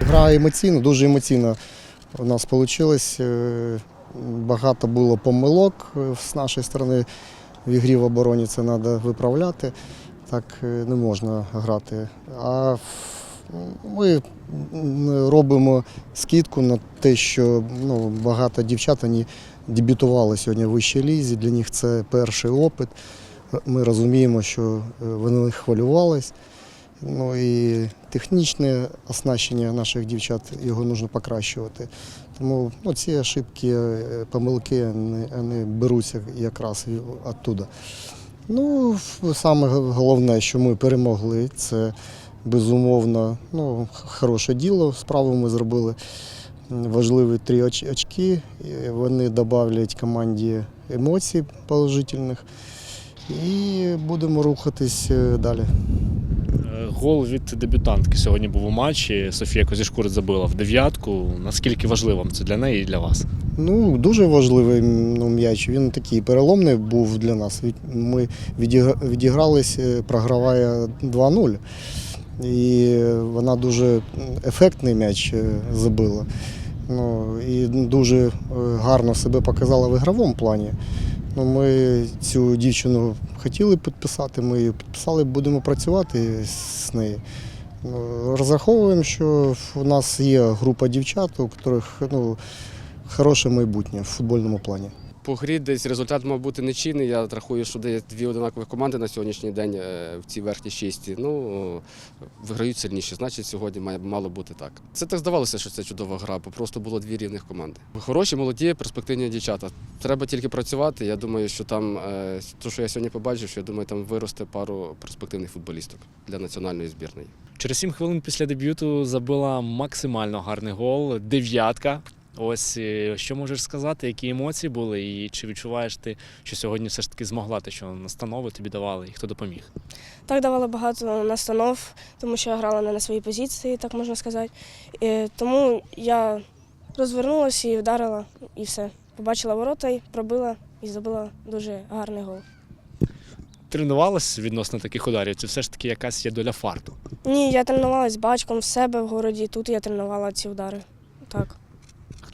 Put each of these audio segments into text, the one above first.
Гра емоційна, дуже емоційна у нас вийшло. Багато було помилок е, з нашої сторони. В ігрі в обороні це треба виправляти. Так е, не можна грати. А ми робимо скидку на те, що ну, багато дівчат вони дебютували сьогодні в вищій лізі. Для них це перший опит. Ми розуміємо, що е, вони хвилювались. Ну і технічне оснащення наших дівчат його потрібно покращувати. Тому ну, ці ошибки, е, помилки вони, беруться якраз оттуда. Ну, саме головне, що ми перемогли, це безумовно ну, хороше діло. Справу ми зробили. Важливі три очки. Вони додають команді емоцій положительних. І будемо рухатись е, далі. Гол від дебютантки сьогодні був у матчі. Софія Козішкур забила в дев'ятку. Наскільки важливим це для неї і для вас? Ну, дуже важливий ну, м'яч. Він такий переломний був для нас. Ми відігра- відігрались, е, програває 2-0. І вона дуже ефектний м'яч е, забила. Ну, і дуже е, гарно себе показала в ігровому плані. Ну, ми цю дівчину хотіли підписати, ми її підписали, будемо працювати з нею. Ну, розраховуємо, що у нас є група дівчат, у яких ну, хороше майбутнє в футбольному плані. По грі десь результат мав бути нечинний. Я рахую, що де дві одинакові команди на сьогоднішній день е, в цій верхній шісті. Ну виграють сильніші. Значить, сьогодні має мало бути так. Це так здавалося, що це чудова гра, бо просто було дві рівних команди. Хороші, молоді, перспективні дівчата. Треба тільки працювати. Я думаю, що там е, те, що я сьогодні побачив, що я думаю, там виросте пару перспективних футболісток для національної збірної. Через 7 хвилин після дебюту забила максимально гарний гол. Дев'ятка. Ось е, що можеш сказати, які емоції були, і чи відчуваєш ти, що сьогодні все ж таки змогла те, що настанови тобі давали, і хто допоміг? Так давали багато настанов, тому що я грала не на своїй позиції, так можна сказати. І тому я розвернулася і вдарила, і все. Побачила ворота, і пробила і забила дуже гарний гол. Тренувалась відносно таких ударів, це все ж таки якась є доля фарту. Ні, я тренувалася з батьком в себе в городі, тут я тренувала ці удари. Так.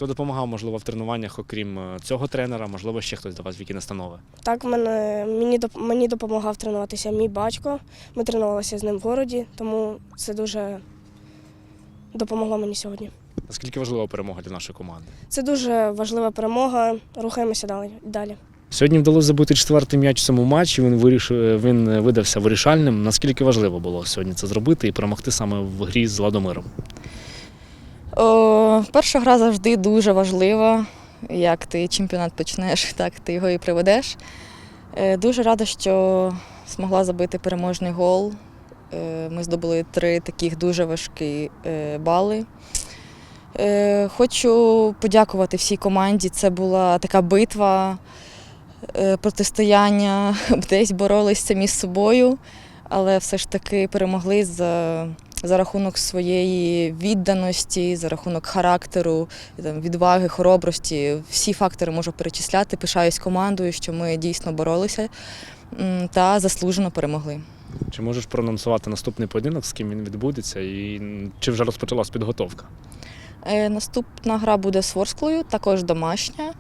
Хто допомагав, можливо, в тренуваннях, окрім е, цього тренера, можливо, ще хтось до вас в які настанови? Так мене, мені, мені допомагав тренуватися мій батько. Ми тренувалися з ним в городі, тому це дуже допомогло мені сьогодні. Наскільки важлива перемога для нашої команди? Це дуже важлива перемога. Рухаємося далі. далі. Сьогодні вдалося забити четвертий м'яч в цьому матчі. Він вирішив, він видався вирішальним. Наскільки важливо було сьогодні це зробити і перемогти саме в грі з Ладомиром? Перша гра завжди дуже важлива. Як ти чемпіонат почнеш, так ти його і приведеш. Е, Дуже рада, що змогла забити переможний гол. Е, Ми здобули три таких дуже важкі е, бали. Хочу подякувати всій команді. Це була така битва, протистояння, десь боролися з собою, але все ж таки перемогли за за рахунок своєї відданості, за рахунок характеру, там, відваги, хоробрості. Всі фактори можу перечисляти. Пишаюсь командою, що ми дійсно боролися та заслужено перемогли. Чи можеш проанонсувати наступний поєдинок, з ким він відбудеться, і чи вже розпочалась підготовка? Е, Наступна гра буде з Ворсклою, також домашня.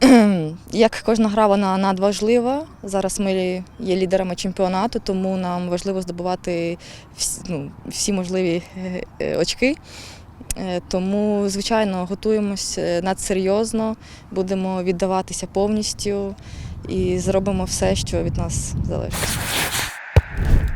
Як кожна гра, вона надважлива. Зараз ми є лідерами чемпіонату, тому нам важливо здобувати всі, ну, всі можливі е, е, очки. Е, Тому, звичайно, готуємось надсерйозно, будемо віддаватися повністю і зробимо все, що від нас залежить.